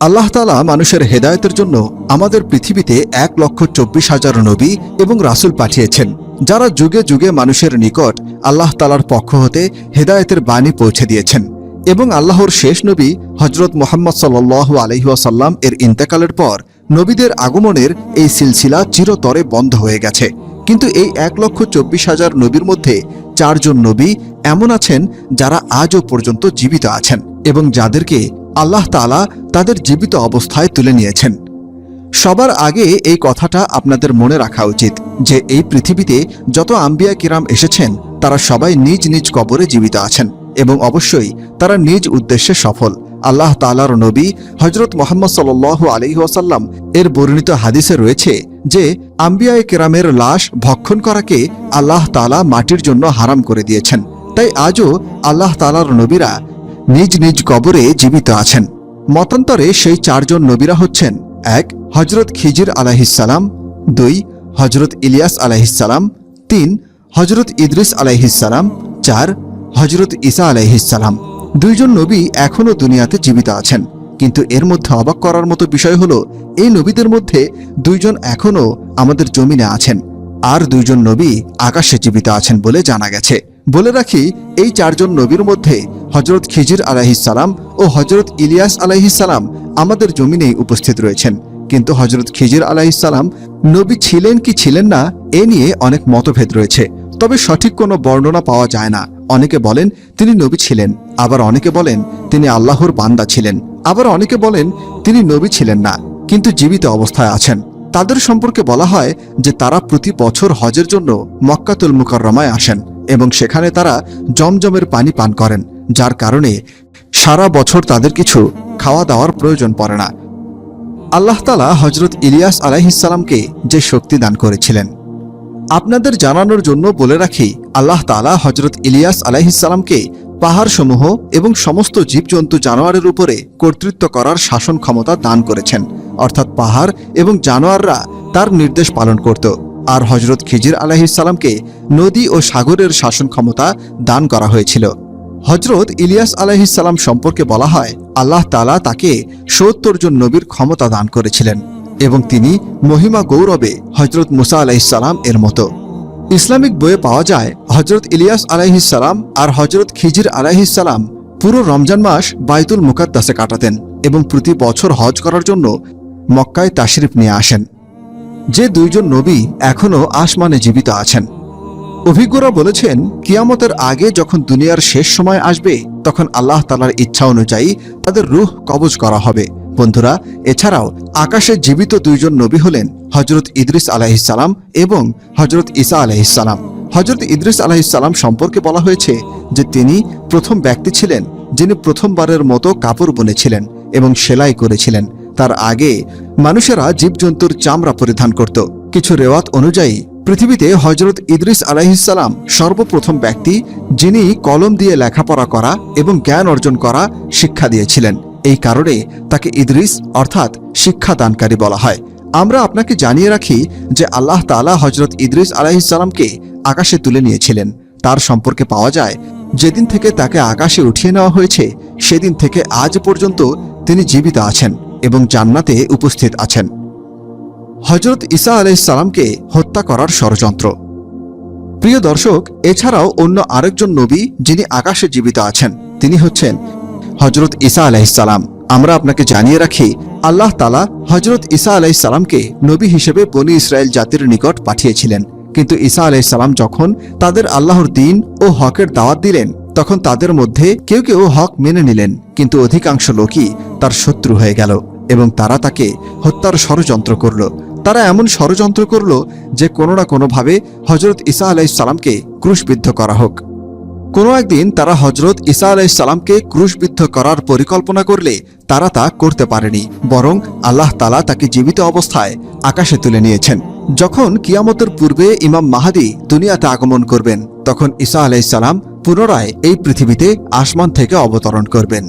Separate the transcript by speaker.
Speaker 1: আল্লাহ তালা মানুষের হেদায়তের জন্য আমাদের পৃথিবীতে এক লক্ষ চব্বিশ হাজার নবী এবং রাসূল পাঠিয়েছেন, যারা যুগে যুগে মানুষের নিকট আল্লাহ তালার পক্ষ হতে হেদায়তের বাণী পৌঁছে দিয়েছেন এবং আল্লাহর শেষ নবী হজরত মোহাম্মদ সাল্লাহ আলহিহাসাল্লাম এর ইন্তেকালের পর নবীদের আগমনের এই সিলসিলা চিরতরে বন্ধ হয়ে গেছে। কিন্তু এই এক লক্ষ চব্বিশ হাজার নবীর মধ্যে চারজন নবী এমন আছেন যারা আজও পর্যন্ত জীবিত আছেন এবং যাদেরকে আল্লাহ তালা তাদের জীবিত অবস্থায় তুলে নিয়েছেন। সবার আগে এই কথাটা আপনাদের মনে রাখা উচিত যে এই পৃথিবীতে যত আম্বিয়া কিরাম এসেছেন, তারা সবাই নিজ নিজ কবরে জীবিত আছেন এবং অবশ্যই তারা নিজ উদ্দেশ্যে সফল। আল্লাহ তালার নবী হজরত মোহাম্মদ সাল আলি ওয়াসাল্লাম এর বর্ণিত হাদিসে রয়েছে যে আম্বিয়ায় কেরামের লাশ ভক্ষণ করাকে আল্লাহ তালা মাটির জন্য হারাম করে দিয়েছেন। তাই আজও আল্লাহ তালার নবীরা নিজ নিজ কবরে জীবিত আছেন। মতান্তরে সেই চারজন নবীরা হচ্ছেন, এক হজরত খিজির আলাহিসাল্লাম দুই হজরত ইলিয়াস আলাহিসাল্লাম তিন হজরত ইদ্রিস আলাইহিসাল্লাম চার হজরত ঈসা আলাইহিসাল্লাম দুইজন নবী এখনও দুনিয়াতে জীবিত আছেন, কিন্তু এর মধ্যে অবাক করার মতো বিষয় হলো, এই নবীদের মধ্যে দুইজন এখনও আমাদের জমিনে আছেন, আর দুইজন নবী আকাশে জীবিত আছেন বলে জানা গেছে। বলে রাখি, এই চারজন নবীর মধ্যে হজরত খিজির আলাহিসাল্লাম ও হজরত ইলিয়াস আলাহিসাল্লাম আমাদের জমিনেই উপস্থিত রয়েছেন। কিন্তু হজরত খিজির আলাহিসাল্লাম নবী ছিলেন কি ছিলেন না, এ নিয়ে অনেক মতভেদ রয়েছে। তবে সঠিক কোনো বর্ণনা পাওয়া যায় না। অনেকে বলেন, তিনি নবী ছিলেন। আবার অনেকে বলেন, তিনি আল্লাহর বান্দা ছিলেন। আবার অনেকে বলেন, তিনি নবী ছিলেন না, কিন্তু জীবিত অবস্থায় আছেন। তাদের সম্পর্কে বলা হয় যে তারা প্রতি বছর হজের জন্য মক্কাতুল মুকাররমায় আসেন। এবং সেখানে তারা জমজমের পানি পান করেন, যার কারণে সারা বছর তাদের কিছু খাওয়া দাওয়ার প্রয়োজন পড়ে না। আল্লাহ তালা হজরত ইলিয়াস আলাইহিসাল্লামকে যে শক্তি দান করেছিলেন। আপনাদের জানানোর জন্য বলে রাখি, আল্লাহ তালা হজরত ইলিয়াস আলাইহিসাল্লামকে পাহাড়সমূহ এবং সমস্ত জীবজন্তু জানোয়ারের উপরে কর্তৃত্ব করার শাসন ক্ষমতা দান করেছেন। অর্থাৎ পাহাড় এবং জানোয়াররা তার নির্দেশ পালন করত। আর হজরত খিজির আলাহিসাল্লামকে নদী ও সাগরের শাসন ক্ষমতা দান করা হয়েছিল। হজরত ইলিয়াস আলাহিসাল্লাম সম্পর্কে বলা হয়, আল্লাহ তালা তাকে সত্তর জন নবীর ক্ষমতা দান করেছিলেন এবং তিনি মহিমা গৌরবে হজরত মুসা আলাহিসাল্লাম এর মতো। ইসলামিক বইয়ে পাওয়া যায়, হজরত ইলিয়াস আলাইহিসাল্লাম আর হজরত খিজির আলাইহিসাল্লাম পুরো রমজান মাস বাইতুল মুকাদ্দাসে কাটাতেন এবং প্রতি বছর হজ করার জন্য মক্কায় তাশরিফ নিয়ে আসেন। যে দুইজন নবী এখনও আসমানে জীবিত আছেন। অভিজ্ঞরা বলেছেন, কিয়ামতের আগে যখন দুনিয়ার শেষ সময় আসবে, তখন আল্লাহ তালার ইচ্ছা অনুযায়ী তাদের রুহ কবজ করা হবে। বন্ধুরা, এছাড়াও আকাশে জীবিত দুইজন নবী হলেন হজরত ইদ্রিস আলাহিসাল্লাম এবং হজরত ঈসা আলাহিসাল্লাম হজরত ইদ্রিস আলাহিসাল্লাম সম্পর্কে বলা হয়েছে যে তিনি প্রথম ব্যক্তি ছিলেন যিনি প্রথমবারের মতো কাপড় বুনেছিলেন এবং সেলাই করেছিলেন। তার আগে মানুষেরা জীবজন্তুর চামড়া পরিধান করত। কিছু রেওয়াত অনুযায়ী, পৃথিবীতে হজরত ইদ্রিস আলাহিসাল্লাম সর্বপ্রথম ব্যক্তি যিনি কলম দিয়ে লেখাপড়া করা এবং জ্ঞান অর্জন করা শিক্ষা দিয়েছিলেন। এই কারণে তাকে ইদ্রিস অর্থাৎ শিক্ষাদানকারী বলা হয়। আমরা আপনাকে জানিয়ে রাখি যে আল্লাহ তালা হজরত ইদ্রিস আলাহিসাল্লামকে আকাশে তুলে নিয়েছিলেন। তার সম্পর্কে পাওয়া যায়, যেদিন থেকে তাকে আকাশে উঠিয়ে নেওয়া হয়েছে, সেদিন থেকে আজ পর্যন্ত তিনি জীবিত আছেন। এবং জান্নাতে উপস্থিত আছেন। হজরত ইসা আলাইসাল্লামকে হত্যা করার ষড়যন্ত্র। প্রিয় দর্শক, এছাড়াও অন্য আরেকজন নবী যিনি আকাশে জীবিত আছেন, তিনি হচ্ছেন হজরত ইসা আলাইসাল্লাম আমরা আপনাকে জানিয়ে রাখি, আল্লাহ তালা হজরত ইসা আলাইসাল্লামকে নবী হিসেবে বনি ইসরায়েল জাতির নিকট পাঠিয়েছিলেন। কিন্তু ঈসা আলাইসাল্লাম যখন তাদের আল্লাহর দিন ও হকের দাওয়াত দিলেন, তখন তাদের মধ্যে কেউ কেউ হক মেনে নিলেন। কিন্তু অধিকাংশ লোকই তার শত্রু হয়ে গেল এবং তারা তাকে হত্যার ষড়যন্ত্র করল। তারা এমন ষড়যন্ত্র করল যে কোনো না কোনোভাবে হজরত ঈসা আলাইসাল্লামকে ক্রুশবিদ্ধ করা হোক। কোনো একদিন তারা হজরত ঈসা আলাইসাল্লামকে ক্রুশবিদ্ধ করার পরিকল্পনা করলে তারা তা করতে পারেনি, বরং আল্লাহ তালা তাকে জীবিত অবস্থায় আকাশে তুলে নিয়েছেন। যখন কিয়ামতের পূর্বে ইমাম মাহাদি দুনিয়াতে আগমন করবেন, তখন ঈসা আলাইসাল্লাম পুনরায় এই পৃথিবীতে আসমান থেকে অবতরণ করবেন।